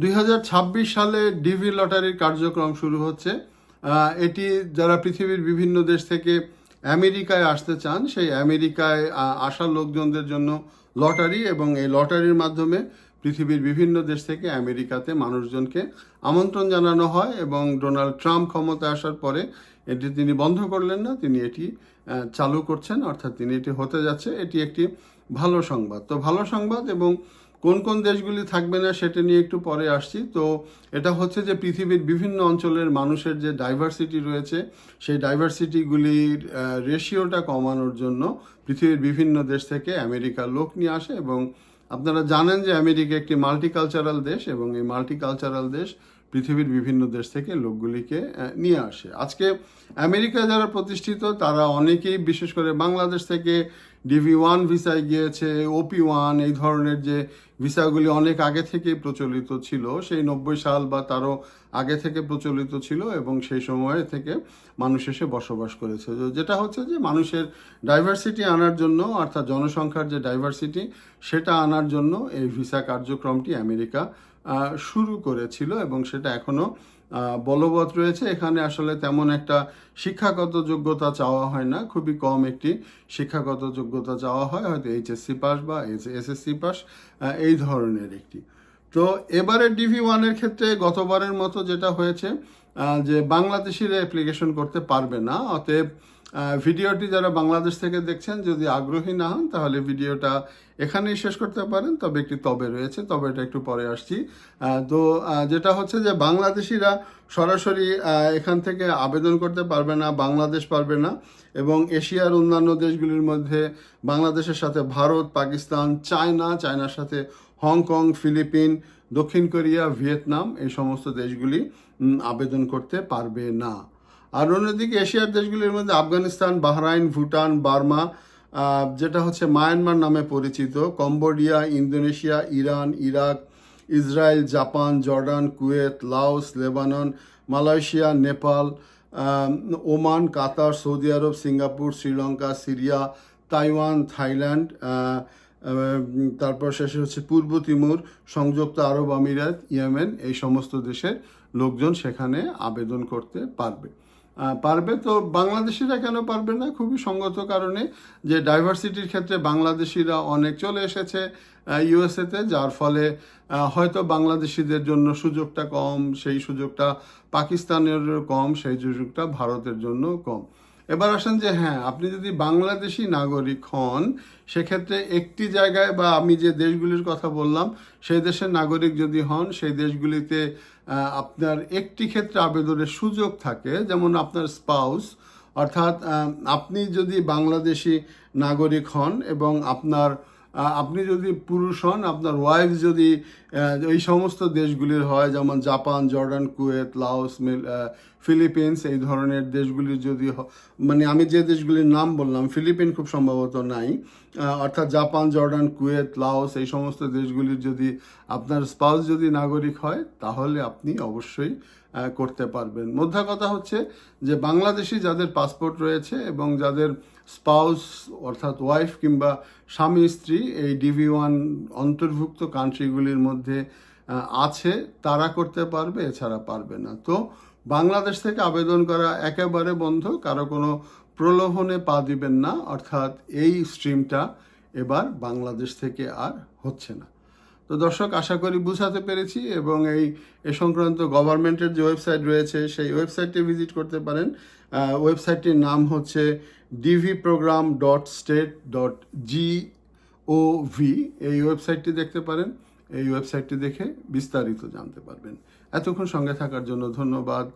দুই হাজার ছাব্বিশ সালে ডিভি লটারির কার্যক্রম শুরু হচ্ছে। এটি যারা পৃথিবীর বিভিন্ন দেশ থেকে আমেরিকায় আসতে চান, সেই আমেরিকায় আসা লোকজনদের জন্য লটারি এবং এই লটারির মাধ্যমে পৃথিবীর বিভিন্ন দেশ থেকে আমেরিকাতে মানুষজনকে আমন্ত্রণ জানানো হয় এবং ডোনাল্ড ট্রাম্প ক্ষমতায় আসার পরে এটি তিনি বন্ধ করলেন না, তিনি এটি চালু করছেন, অর্থাৎ তিনি এটি হতে যাচ্ছে। এটি একটি ভালো সংবাদ। তো ভালো সংবাদ এবং কোন কোন দেশগুলি থাকবে না সেটা নিয়ে একটু পরে আসছি। তো এটা হচ্ছে যে পৃথিবীর বিভিন্ন অঞ্চলের মানুষের যে ডাইভার্সিটি রয়েছে, সেই ডাইভার্সিটিগুলির রেশিওটা কমানোর জন্য পৃথিবীর বিভিন্ন দেশ থেকে আমেরিকার লোক নিয়ে আসে এবং আপনারা জানেন যে আমেরিকা একটি মাল্টিকালচারাল দেশ এবং এই মাল্টিকালচারাল দেশ পৃথিবীর বিভিন্ন দেশ থেকে লোকগুলিকে নিয়ে আসে। আজকে আমেরিকা যারা প্রতিষ্ঠিত, তারা অনেকেই বিশেষ করে বাংলাদেশ থেকে ডিভি ওয়ান ভিসায় গিয়েছে ওপি ওয়ান এই ধরনের যে ভিসাগুলি অনেক আগে থেকেই প্রচলিত ছিল সেই নব্বই সাল বা তারও আগে থেকে প্রচলিত ছিল এবং সেই সময় থেকে মানুষ এসে বসবাস করেছে। যেটা হচ্ছে যে মানুষের ডাইভার্সিটি আনার জন্য অর্থাৎ জনসংখ্যার যে ডাইভার্সিটি সেটা আনার জন্য এই ভিসা কার্যক্রমটি আমেরিকা শুরু করেছিল এবং সেটা এখনও আহ, বলবৎ রয়েছে। এখানে আসলে তেমন একটা শিক্ষাগত যোগ্যতা চাওয়া হয় না। খুবই কম একটি শিক্ষাগত যোগ্যতা চাওয়া হয়। হয়তো এইচএসসি পাস বা এসএসসি পাস এই ধরনের একটি। তো এবারে ডিভি ওয়ানের ক্ষেত্রে গতবারের মতো যেটা হয়েছে যে বাংলাদেশিরা অ্যাপ্লিকেশন করতে পারবে না। অতএব ভিডিওটি যারা বাংলাদেশ থেকে দেখছেন, যদি আগ্রহী না হন, তাহলে ভিডিওটা এখানেই শেষ করতে পারেন। তবে একটি তবে রয়েছে, তবে এটা একটু পরে আসছি। তো যেটা হচ্ছে যে বাংলাদেশিরা সরাসরি এখান থেকে আবেদন করতে পারবে না, বাংলাদেশ পারবে না, এবং এশিয়ার অন্যান্য দেশগুলির মধ্যে বাংলাদেশের সাথে ভারত, পাকিস্তান, চায়না, চায়নার সাথে হংকং, ফিলিপিন, দক্ষিণ কোরিয়া, ভিয়েতনাম, এই সমস্ত দেশগুলি আবেদন করতে পারবে না। আর অন্যদিকে এশিয়ার দেশগুলির মধ্যে আফগানিস্তান, বাহরাইন, ভুটান, বার্মা যেটা হচ্ছে মায়ানমার নামে পরিচিত, Cambodia, Indonesia, Iran, Iraq, Israel, Japan, Jordan, Kuwait, Laos, Lebanon, Malaysia, Nepal Oman, Qatar, Saudi Arab, Singapore, Sri Lanka, Syria, Taiwan, Thailand তারপর শেষে হচ্ছে পূর্ব তিমুর, সংযুক্ত আরব আমিরাত, ইয়েমেন, এই সমস্ত দেশের লোকজন সেখানে আবেদন করতে পারবে। পারবে। তো বাংলাদেশিরা কেন পারবে না? খুবই সঙ্গত কারণে যে ডাইভার্সিটির ক্ষেত্রে বাংলাদেশিরা অনেক চলে এসেছে ইউএসএতে যার ফলে হয়তো বাংলাদেশিদের জন্য সুযোগটা কম, সেই সুযোগটা পাকিস্তানের কম, সেই সুযোগটা ভারতের জন্য কম। এবার আসেন যে হ্যাঁ আপনি যদি বাংলাদেশি নাগরিক হন, সেক্ষেত্রে একটি জায়গায় বা আমি যে দেশগুলির কথা বললাম, সেই দেশের নাগরিক যদি হন, সেই দেশগুলিতে আপনার একটি ক্ষেত্রে আবেদনের সুযোগ থাকে, যেমন আপনার স্পাউস, অর্থাৎ আপনি যদি বাংলাদেশি নাগরিক হন এবং আপনার আপনি যদি পুরুষ হন, আপনার ওয়াইফ যদি এই সমস্ত দেশগুলির হয়, যেমন Japan, Jordan, Kuwait, Laos Philippines, এই ধরনের দেশগুলির যদি মানে আমি যে দেশগুলির নাম বললাম, ফিলিপিন খুব সম্ভবত নাই। অর্থাৎ জাপান, জর্ডান, কুয়েত, লাওস, এই সমস্ত দেশগুলির যদি আপনার স্পাউস যদি নাগরিক হয়, তাহলে আপনি অবশ্যই করতে পারবেন। মোদ্দা কথা হচ্ছে যে বাংলাদেশি যাদের পাসপোর্ট রয়েছে এবং যাদের স্পাউস অর্থাৎ ওয়াইফ কিংবা স্বামী, স্ত্রী এই ডিভি ওয়ান অন্তর্ভুক্ত কান্ট্রিগুলির মধ্যে আছে, তারা করতে পারবে, এছাড়া পারবে না। তো বাংলাদেশ থেকে আবেদন করা একেবারে বন্ধ, কারও কোনো প্রলোভনে পা দিবেন না, অর্থাৎ এই স্ট্রিমটা এবার বাংলাদেশ থেকে আর হচ্ছে না। তো দর্শক, আশা করি বুঝাতে পেরেছি এবং এই, এ সংক্রান্ত গভর্নমেন্টের যে ওয়েবসাইট রয়েছে, সেই ওয়েবসাইটটি ভিজিট করতে পারেন। ওয়েবসাইটটির নাম হচ্ছে DV program dot state dot G O V এই ওয়েবসাইটটি দেখতে পারেন। এই ওয়েবসাইটটি দেখে বিস্তারিত জানতে পারবেন। এতক্ষণ সঙ্গে থাকার জন্য ধন্যবাদ।